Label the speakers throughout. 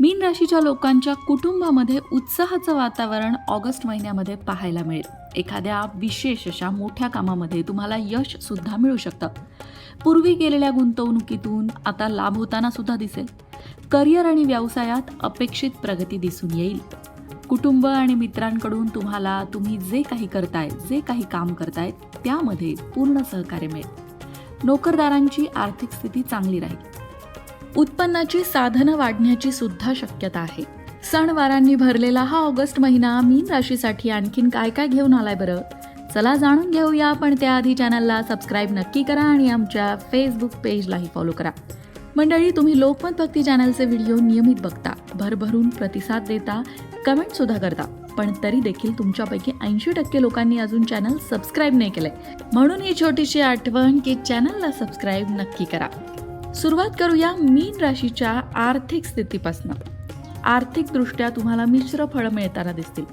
Speaker 1: मीन राशीच्या लोकांच्या कुटुंबामध्ये उत्साहाचं वातावरण ऑगस्ट महिन्यामध्ये पाहायला मिळेल. एखाद्या विशेष अशा मोठ्या कामामध्ये तुम्हाला यश सुद्धा मिळू शकतं. पूर्वी केलेल्या गुंतवणुकीतून आता लाभ होताना सुद्धा दिसेल. करिअर आणि व्यवसायात अपेक्षित प्रगती दिसून येईल. कुटुंब आणि मित्रांकडून तुम्हाला तुम्ही जे काही करताय जे काही काम करतायत त्यामध्ये पूर्ण सहकार्य मिळेल. नोकरदारांची आर्थिक स्थिती चांगली राहील. उत्पन्नाची साधनं वाढण्याची सुद्धा शक्यता आहे. सणवारांनी भरलेला हा ऑगस्ट महिना मीन राशीसाठी आणखीन काय काय घेऊन आलाय बरं? चला जाणून घेऊया पण त्याआधी चॅनलला सबस्क्राईब नक्की करा आणि आमच्या फेसबुक पेजलाही फॉलो करा. मंडळी तुम्ही लोकमत भक्ती चॅनलचे व्हिडिओ नियमित बघता भरभरून प्रतिसाद देता कमेंट सुद्धा करता. पण तरी देखील तुमच्यापैकी ऐंशी टक्के लोकांनी अजून चॅनल सबस्क्राईब नाही केलंय. म्हणून ही छोटीशी आठवण की चॅनलला सबस्क्राईब नक्की करा. सुरुवात करूया मीन राशीच्या आर्थिक स्थितीपासून. आर्थिकदृष्ट्या तुम्हाला मिश्र फळं मिळताना दिसतील.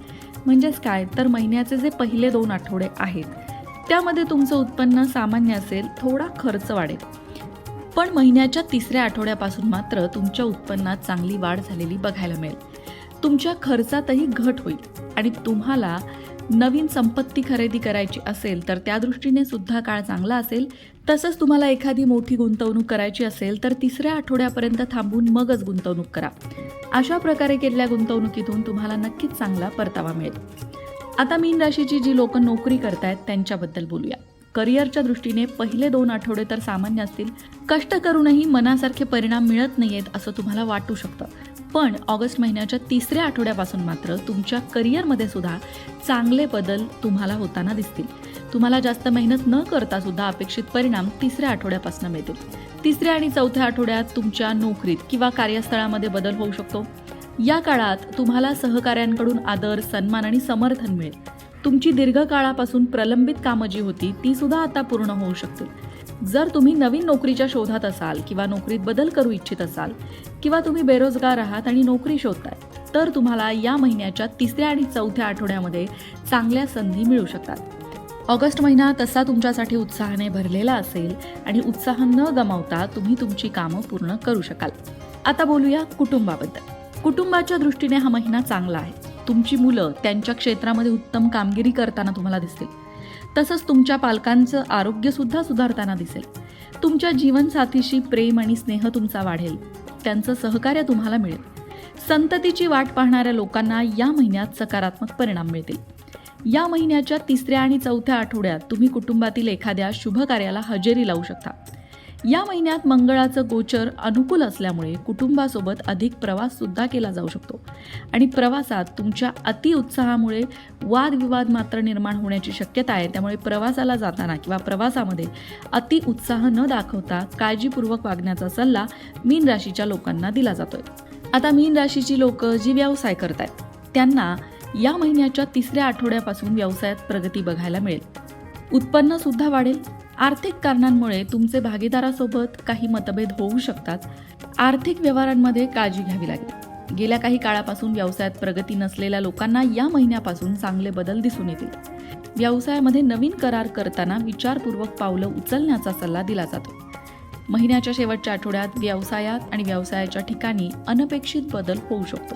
Speaker 1: म्हणजेच काय? तर महिन्याचे जे पहिले दोन आठवडे आहेत त्यामध्ये तुमचं उत्पन्न सामान्य असेल थोडा खर्च वाढेल. पण महिन्याच्या तिसऱ्या आठवड्यापासून मात्र तुमच्या उत्पन्नात चांगली वाढ झालेली बघायला मिळेल. तुमच्या खर्चातही घट होईल. आणि तुम्हाला नवीन संपत्ती खरेदी करायची असेल तर त्या दृष्टीने सुद्धा काळ चांगला असेल. तसंच तुम्हाला एखादी मोठी गुंतवणूक करायची असेल तर तिसऱ्या आठवड्यापर्यंत थांबून मगच गुंतवणूक करा. अशा प्रकारे केलेल्या गुंतवणुकीतून तुम्हाला नक्कीच चांगला परतावा मिळेल. आता मीन राशीची जी लोक नोकरी करतायत त्यांच्याबद्दल बोलूया. करिअरच्या दृष्टीने पहिले दोन आठवडे तर सामान्य असतील. कष्ट करूनही मनासारखे परिणाम मिळत नाहीयेत असं तुम्हाला वाटू शकतं. पण ऑगस्ट महिन्याच्या तिसऱ्या आठवड्यापासून मात्र तुमच्या करिअरमध्ये सुद्धा चांगले बदल तुम्हाला होताना दिसतील. तुम्हाला जास्त मेहनत न करता सुद्धा अपेक्षित परिणाम तिसऱ्या आठवड्यापासून मिळतील. तिसऱ्या आणि चौथ्या आठवड्यात तुमच्या नोकरीत किंवा कार्यस्थळामध्ये बदल होऊ शकतो. या काळात तुम्हाला सहकाऱ्यांकडून आदर सन्मान आणि समर्थन मिळेल. तुमची दीर्घकाळापासून प्रलंबित कामं जी होती ती सुद्धा आता पूर्ण होऊ शकतील. जर तुम्ही नवीन नोकरीच्या शोधात असाल किंवा नोकरीत बदल करू इच्छित असाल किंवा तुम्ही बेरोजगार आहात आणि नोकरी शोधताय तर तुम्हाला या महिन्याच्या तिसऱ्या आणि चौथ्या आठवड्यामध्ये चांगल्या संधी मिळू शकतात. ऑगस्ट महिना तसा तुमच्यासाठी उत्साहाने भरलेला असेल आणि उत्साह न गमावता तुम्ही तुमची कामं पूर्ण करू शकाल. आता बोलूया कुटुंबाबद्दल. कुटुंबाच्या दृष्टीने हा महिना चांगला आहे. तुमची मुलं त्यांच्या क्षेत्रामध्ये उत्तम कामगिरी करताना तुम्हाला दिसतील. तसंच तुमच्या पालकांचं आरोग्य सुद्धा सुधारताना दिसेल. तुमच्या जीवनसाथीशी प्रेम आणि स्नेह तुमचा वाढेल. त्यांचं सहकार्य तुम्हाला मिळेल. संततीची वाट पाहणाऱ्या लोकांना या महिन्यात सकारात्मक परिणाम मिळतील. या महिन्याच्या तिसऱ्या आणि चौथ्या आठवड्यात तुम्ही कुटुंबातील एखाद्या शुभ कार्याला हजेरी लावू शकता. या महिन्यात मंगळाचं गोचर अनुकूल असल्यामुळे कुटुंबासोबत अधिक प्रवास सुद्धा केला जाऊ शकतो. आणि प्रवासात तुमच्या अतिउत्साहामुळे वादविवाद मात्र निर्माण होण्याची शक्यता आहे. त्यामुळे प्रवासाला जाताना किंवा प्रवासामध्ये अति उत्साह न दाखवता काळजीपूर्वक वागण्याचा सल्ला मीन राशीच्या लोकांना दिला जातोय. आता मीन राशीची लोक जी व्यवसाय करतायत त्यांना या महिन्याच्या तिसऱ्या आठवड्यापासून व्यवसायात प्रगती बघायला मिळेल. उत्पन्न सुद्धा वाढेल. आर्थिक कारणांमुळे तुमचे भागीदारासोबत काही मतभेद होऊ शकतात. आर्थिक व्यवहारांमध्ये काळजी घ्यावी लागेल. गेल्या काही काळापासून व्यवसायात प्रगती नसलेल्या लोकांना या महिन्यापासून चांगले बदल दिसून येतील. व्यवसायामध्ये नवीन करार करताना विचारपूर्वक पावलं उचलण्याचा सल्ला दिला जातो. महिन्याच्या शेवटच्या आठवड्यात व्यवसायात आणि व्यवसायाच्या ठिकाणी अनपेक्षित बदल होऊ शकतो.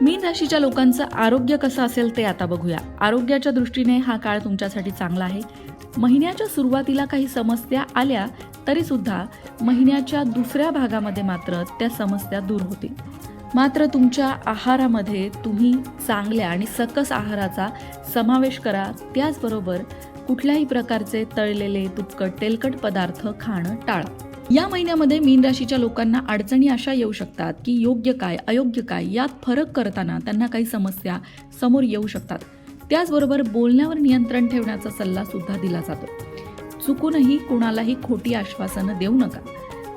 Speaker 1: मीन राशीच्या लोकांचं आरोग्य कसं असेल ते आता बघूया. आरोग्याच्या दृष्टीने हा काळ तुमच्यासाठी चांगला आहे. महिन्याच्या सुरुवातीला काही समस्या आल्या तरी सुद्धा महिन्याच्या दुसऱ्या भागामध्ये मात्र त्या समस्या दूर होतील. मात्र तुमच्या आहारामध्ये तुम्ही चांगल्या आणि सकस आहाराचा समावेश करा. त्याचबरोबर कुठल्याही प्रकारचे तळलेले तुपकट तेलकट पदार्थ खाणं टाळा. या महिन्यामध्ये मीन राशीच्या लोकांना अडचणी अशा येऊ शकतात की योग्य काय अयोग्य काय यात फरक करताना त्यांना काही समस्या समोर येऊ शकतात. त्याचबरोबर बोलण्यावर नियंत्रण ठेवण्याचा सल्ला सुद्धा दिला जातो. चुकूनही कुणालाही खोटी आश्वासनं देऊ नका.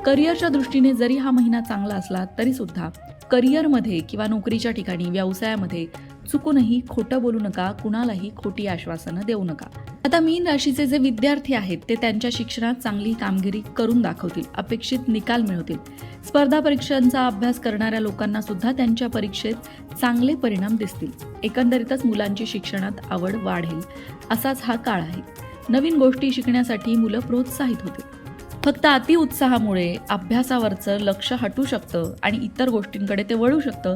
Speaker 1: करिअरच्या दृष्टीने जरी हा महिना चांगला असला तरी सुद्धा करिअरमध्ये किंवा नोकरीच्या ठिकाणी व्यवसायामध्ये चुकूनही खोटं बोलू नका कुणालाही खोटी आश्वासनं देऊ नका. आता मीन राशीचे जे विद्यार्थी आहेत ते त्यांच्या शिक्षणात चांगली कामगिरी करून दाखवतील अपेक्षित निकाल मिळवतील. स्पर्धा परीक्षांचा अभ्यास करणाऱ्या लोकांना सुद्धा त्यांच्या परीक्षेत चांगले परिणाम दिसतील. एकंदरीतच मुलांची शिक्षणात आवड वाढेल असाच हा काळ आहे. नवीन गोष्टी शिकण्यासाठी मुलं प्रोत्साहित होतील. फक्त अतिउत्साहामुळे अभ्यासावरचं लक्ष हटू शकतं आणि इतर गोष्टींकडे ते वळू शकतं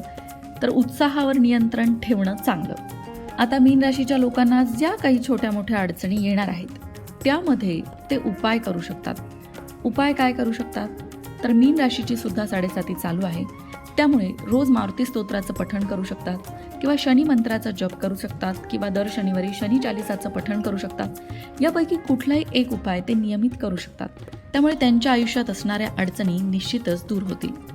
Speaker 1: तर उत्साहावर नियंत्रण ठेवणं चांगलं. आता मीन राशीच्या लोकांना ज्या काही छोट्या मोठ्या अडचणी येणार आहेत त्यामध्ये ते उपाय करू शकतात. उपाय काय करू शकतात? तर मीन राशीची सुद्धा साडेसाती चालू आहे. त्यामुळे रोज मारुती स्तोत्राचं पठण करू शकतात किंवा शनी मंत्राचा जप करू शकतात किंवा दर शनिवारी शनी चालिसाचं पठण करू शकतात. यापैकी कुठलाही एक उपाय ते नियमित करू शकतात. त्यामुळे त्यांच्या आयुष्यात असणाऱ्या अडचणी निश्चितच दूर होतील.